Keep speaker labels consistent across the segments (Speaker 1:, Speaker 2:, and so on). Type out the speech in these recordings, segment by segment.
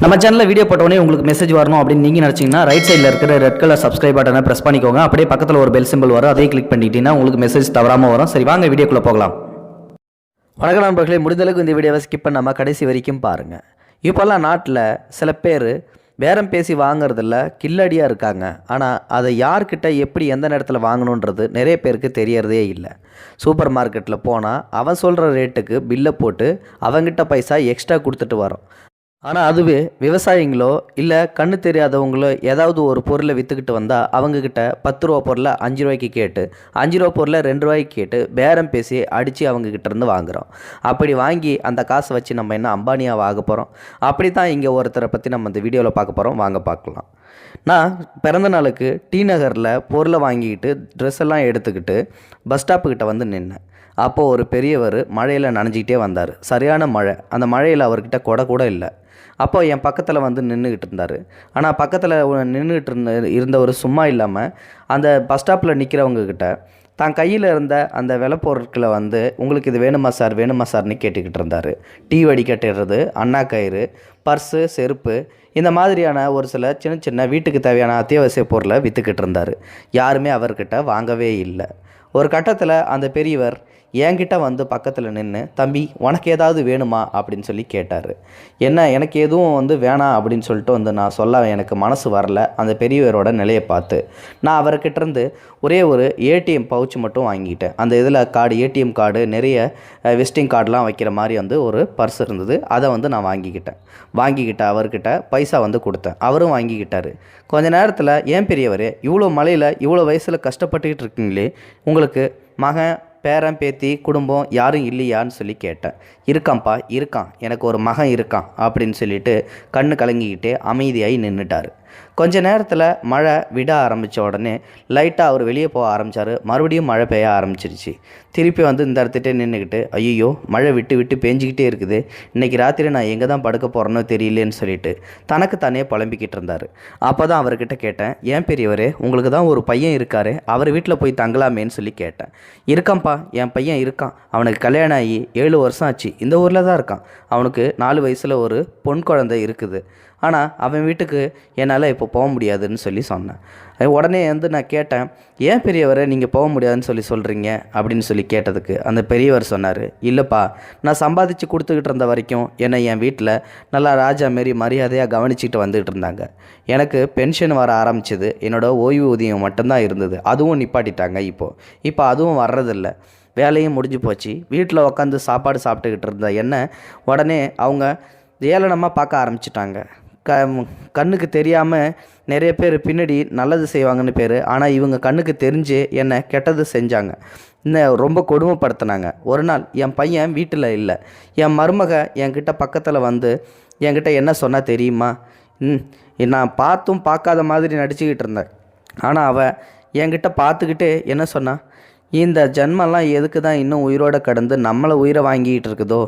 Speaker 1: நம்ம சேனலில் வீடியோ போட்டோடனே உங்களுக்கு மெசேஜ் வரணும் அப்படின்னு நீங்கள் நினச்சிங்கன்னா ரைட் சைடில் இருக்கிற ரெட் கலர் சப்ஸ்கிரைப் பட்டனை ப்ரெஸ் பண்ணிக்கோங்க. அப்படியே பக்கத்தில் ஒரு பெல் சிம்பிள் வரும். அதையும் கிளிக் பண்ணிட்டீங்கன்னா உங்களுக்கு மெசேஜ் தவறாமல் வரும். சரி வாங்க வீடியோக்குள்ளே போகலாம். வணக்கம் நண்பர்களே. முடிந்தளவுக்கு இந்த வீடியோவை ஸ்கிப் பண்ணாமல் கடைசி வரைக்கும் பாருங்கள் இப்போல்லாம் நாட்டில் சில பேர் பேரம் பேசி வாங்குறதில்ல கில்லடியாக இருக்காங்க. ஆனால் அதை யார்கிட்ட எப்படி எந்த நேரத்தில் வாங்கணுன்றது நிறைய பேருக்கு தெரியறதே இல்லை. சூப்பர் மார்க்கெட்டில் போனால் அவன் சொல்கிற ரேட்டுக்கு பில்லை போட்டு அவங்கிட்ட பைசா எக்ஸ்ட்ரா கொடுத்துட்டு வரோம் ஆனால் அதுவே விவசாயிங்களோ இல்லை கண்ணு தெரியாதவங்களோ ஏதாவது ஒரு பொருளை விற்றுக்கிட்டு வந்தால் அவங்கக்கிட்ட பத்து ரூபா பொருளை அஞ்சு ரூபாய்க்கு கேட்டு அஞ்சு ரூபா பொருளை ரெண்டு ரூபாய்க்கு கேட்டு பேரம் பேசி அடித்து அவங்கக்கிட்ட இருந்து வாங்குகிறோம் அப்படி வாங்கி அந்த காசை வச்சு நம்ம என்ன அம்பானியாக ஆக போகிறோம் அப்படி தான் இங்கே ஒருத்தரை பற்றி நம்ம இந்த வீடியோவில் பார்க்க போகிறோம் வாங்க பார்க்கலாம். நான் பிறந்த நாளுக்கு டி நகரில் பொருளை வாங்கிக்கிட்டு ட்ரெஸ் எல்லாம் எடுத்துக்கிட்டு பஸ் ஸ்டாப்புக்கிட்ட வந்து நின்னேன். அப்போது ஒரு பெரியவர் மழையில் நனைஞ்சிக்கிட்டே வந்தார். சரியான மழை. அந்த மழையில் அவர்கிட்ட கொடை கூட இல்லை. அப்போ என் பக்கத்தில் வந்து நின்றுக்கிட்டு இருந்தார். ஆனால் பக்கத்தில் நின்றுக்கிட்டு இருந்த இருந்தவர் சும்மா இல்லாமல் அந்த பஸ் ஸ்டாப்பில் நிற்கிறவங்கக்கிட்ட தான் கையில் இருந்த அந்த விலை பொருட்களை வந்து உங்களுக்கு இது வேணுமா சார்? வேணுமா சார்னு கேட்டுக்கிட்டு இருந்தார். டீ வடிகட்டுறது அண்ணா கயிறு பர்ஸு செருப்பு இந்த மாதிரியான ஒரு சில சின்ன சின்ன வீட்டுக்கு தேவையான அத்தியாவசிய பொருளை விற்றுக்கிட்டு இருந்தார். யாருமே அவர்கிட்ட வாங்கவே இல்லை. ஒரு கட்டத்தில் அந்த பெரியவர் என்கிட்ட வந்து பக்கத்தில் நின்று தம்பி உனக்கு ஏதாவது வேணுமா? அப்படின்னு சொல்லி கேட்டார். என்ன எனக்கு எதுவும் வந்து வேணாம் அப்படின்னு சொல்லிட்டு வந்து நான் சொல்ல எனக்கு மனசு வரல. அந்த பெரியவரோட நிலையை பார்த்து நான் அவர்கிட்டருந்து ஒரே ஒரு ஏடிஎம் பவுச் மட்டும் வாங்கிட்டேன். அந்த இதில் கார்டு ஏடிஎம் கார்டு நிறைய விசிட்டிங் கார்டெலாம் வைக்கிற மாதிரி வந்து ஒரு பர்ஸ் இருந்தது. அதை வந்து நான் வாங்கிக்கிட்டேன். வாங்கிக்கிட்ட அவர்கிட்ட பைசா வந்து கொடுத்தேன். அவரும் வாங்கிக்கிட்டார். கொஞ்ச நேரத்தில் ஏன் பெரியவர் இவ்வளோ மலையில் இவ்வளோ வயசில் கஷ்டப்பட்டுக்கிட்டு இருக்கீங்களே? உங்களுக்கு மகன் பேரன் பேத்தி குடும்பம் யாரும் இல்லையான்னு சொல்லி கேட்டேன். இருக்கான்ப்பா இருக்கான். எனக்கு ஒரு மகன் இருக்கான் அப்படின்னு சொல்லிட்டு கண்ணு கலங்கிக்கிட்டே அமைதியாகி நின்றுட்டார் கொஞ்ச நேரத்தில் மழை விட ஆரம்பித்த உடனே லைட்டாக அவர் வெளியே போக ஆரம்பித்தார் மறுபடியும் மழை பெய்ய ஆரம்பிச்சிருச்சு. திருப்பி வந்து இந்த இடத்துட்டே நின்றுக்கிட்டு ஐயோ மழை விட்டு விட்டு பேஞ்சிக்கிட்டே இருக்குது. இன்றைக்கி ராத்திரி நான் எங்கே தான் படுக்க போகிறேனோ தெரியலேன்னு சொல்லிட்டு தனக்கு தானே புலம்பிக்கிட்டு இருந்தார். அப்போ தான் அவர்கிட்ட கேட்டேன் ஏன் பெரியவரே உங்களுக்கு தான் ஒரு பையன் இருக்கார் அவர் வீட்டில் போய் தங்கலாமேன்னு சொல்லி கேட்டேன். இருக்கான்ப்பா என் பையன் இருக்கான். அவனுக்கு கல்யாணம் ஆகி ஏழு வருஷம் ஆச்சு. இந்த ஊரில் தான் இருக்கான். அவனுக்கு நாலு வயசில் ஒரு பொன் குழந்தை இருக்குது. ஆனால் அவன் வீட்டுக்கு என்னால் இப்போ போக முடியாதுன்னு சொல்லி சொன்னேன். உடனே வந்து நான் கேட்டேன் ஏன் பெரியவரை நீங்கள் போக முடியாதுன்னு சொல்லி சொல்கிறீங்க அப்படின்னு சொல்லி கேட்டதுக்கு அந்த பெரியவர் சொன்னார் இல்லைப்பா நான் சம்பாதிச்சு கொடுத்துக்கிட்டு இருந்த வரைக்கும் என்னை என் வீட்டில் நல்லா ராஜா மாரி மரியாதையாக கவனிச்சிக்கிட்டு வந்துக்கிட்டு இருந்தாங்க. எனக்கு பென்ஷன் வர ஆரம்பிச்சது என்னோடய ஓய்வூதியம் மட்டும்தான் இருந்தது. அதுவும் நிப்பாட்டிட்டாங்க இப்போது இப்போ அதுவும் வர்றதில்ல. வேலையும் முடிஞ்சு போச்சு. வீட்டில் உட்காந்து சாப்பாடு சாப்பிட்டுக்கிட்டு இருந்த என்ன உடனே அவங்க ஏளனமாக பார்க்க ஆரம்பிச்சிட்டாங்க. க கண்ணுக்கு தெரியாமல் நிறைய பேர் பின்னாடி நல்லது செய்வாங்கன்னு பேர். ஆனால் இவங்க கண்ணுக்கு தெரிஞ்சு என்னை கெட்டது செஞ்சாங்க. இன்னும் ரொம்ப கொடுமைப்படுத்தினாங்க. ஒரு நாள் என் பையன் வீட்டில் இல்லை. என் மருமக என்கிட்ட பக்கத்தில் வந்து என்கிட்ட என்ன சொன்னால் தெரியுமா? ம் நான் பார்த்தும் பார்க்காத மாதிரி நடிச்சுக்கிட்டு இருந்தேன். ஆனால் அவள் என்கிட்ட பார்த்துக்கிட்டு என்ன சொன்னான் இந்த ஜென்மெல்லாம் எதுக்கு தான் இன்னும் உயிரோட கடந்து நம்மளை உயிரை வாங்கிட்டு இருக்குதோ?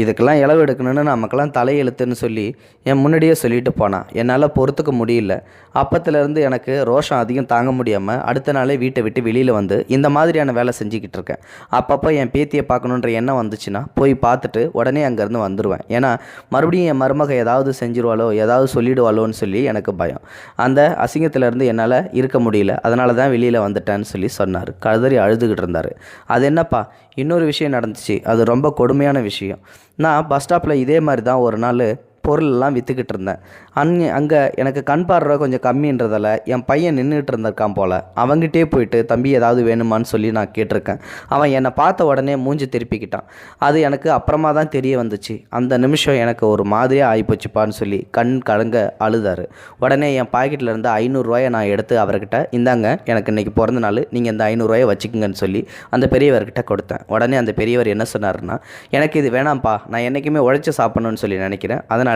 Speaker 1: இதுக்கெல்லாம் இளவு எடுக்கணும்னு நமக்கெல்லாம் தலையெழுத்துன்னு சொல்லி என் முன்னாடியே சொல்லிட்டு போனான் என்னால் பொறுத்துக்க முடியல. அப்பத்துலேருந்து எனக்கு ரோஷம் அதிகம் தாங்க முடியாமல் அடுத்த நாளே வீட்டை விட்டு வெளியில் வந்து இந்த மாதிரியான வேலை செஞ்சுக்கிட்டு இருக்கேன். அப்பப்போ என் பேத்தியை பார்க்கணுன்ற எண்ணம் வந்துச்சுன்னா போய் பார்த்துட்டு உடனே அங்கேருந்து வந்துடுவேன் ஏன்னா மறுபடியும் என் மருமக ஏதாவது செஞ்சிருவாளோ ஏதாவது சொல்லிடுவாளோன்னு சொல்லி எனக்கு பயம். அந்த அசிங்கத்திலேருந்து என்னால் இருக்க முடியல. அதனால தான் வெளியில் வந்துட்டேன்னு சொல்லி சொன்னார். கதறி அழுதுகிட்டு இருந்தார். அது என்னப்பா? இன்னொரு விஷயம் நடந்துச்சு. அது ரொம்ப கொடுமையான விஷயம். நான் பஸ் ஸ்டாப்பில் இதே மாதிரி தான் ஒரு நாள் பொருளெல்லாம் விற்றுக்கிட்டு இருந்தேன். அங்கே அங்கே எனக்கு கண் பார்வை கொஞ்சம் கம்மின்றதால என் பையன் நின்றுட்டு இருந்திருக்கான் போல். அவங்ககிட்டே போயிட்டு தம்பி ஏதாவது வேணுமான்னு சொல்லி நான் கேட்டிருக்கேன். அவன் என்னை பார்த்த உடனே மூஞ்சி திருப்பிக்கிட்டான். அது எனக்கு அப்புறமா தான் தெரிய வந்துச்சு. அந்த நிமிஷம் எனக்கு ஒரு மாதிரியாக ஆகிப்போச்சுப்பான்னு சொல்லி கண் கலங்க அழுதாரு. உடனே என் பாக்கெட்டில் இருந்து ஐநூறுரூவாயை நான் எடுத்து அவர்கிட்ட இந்தாங்க எனக்கு இன்றைக்கி பிறந்த நாள் நீங்கள் இந்த ஐநூறுரூவாயை வச்சுக்கோங்கன்னு சொல்லி அந்த பெரியவர்கிட்ட கொடுத்தேன். உடனே அந்த பெரியவர் என்ன சொன்னார்னா எனக்கு இது வேணாம்ப்பா நான் என்றைக்குமே உழைச்சி சாப்பிட்ணுன்னு சொல்லி நினைக்கிறேன். அதனால்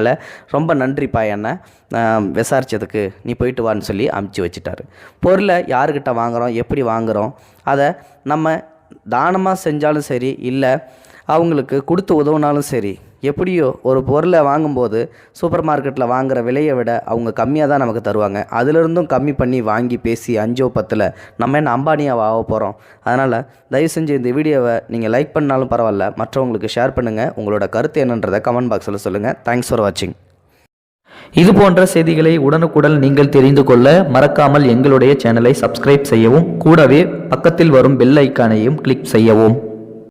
Speaker 1: ரொம்ப நன்றிப்பா என்னை விசாரித்ததுக்கு விசாரிச்சதுக்கு நீ போயிட்டு வான்னு சொல்லி அமுச்சு வச்சுட்டாரு. பொருளை யாருக்கிட்ட வாங்குகிறோம் எப்படி வாங்குகிறோம் அதை நம்ம தானமாக செஞ்சாலும் சரி இல்லை அவங்களுக்கு கொடுத்து உதவுனாலும் சரி எப்படியோ ஒரு பொருளை வாங்கும்போது சூப்பர் மார்க்கெட்டில் வாங்குகிற விலையை விட அவங்க கம்மியாக தான் நமக்கு தருவாங்க. அதிலிருந்தும் கம்மி பண்ணி வாங்கி பேசி அஞ்சோ பத்தில் நம்ம என்ன அம்பானியாக ஆக போகிறோம் அதனால் தயவு செஞ்சு இந்த வீடியோவை நீங்கள் லைக் பண்ணாலும் பரவாயில்ல. மற்றவங்களுக்கு ஷேர் பண்ணுங்கள் உங்களோட கருத்து என்னன்றதை கமெண்ட் பாக்ஸில் சொல்லுங்கள் தேங்க்ஸ் ஃபார் வாட்சிங் இது போன்ற செய்திகளை உடனுக்குடன் நீங்கள் தெரிந்து கொள்ள மறக்காமல் எங்களுடைய சேனலை சப்ஸ்கிரைப் செய்யவும் கூடவே பக்கத்தில் வரும் பெல் ஐக்கானையும் கிளிக் செய்யவும்.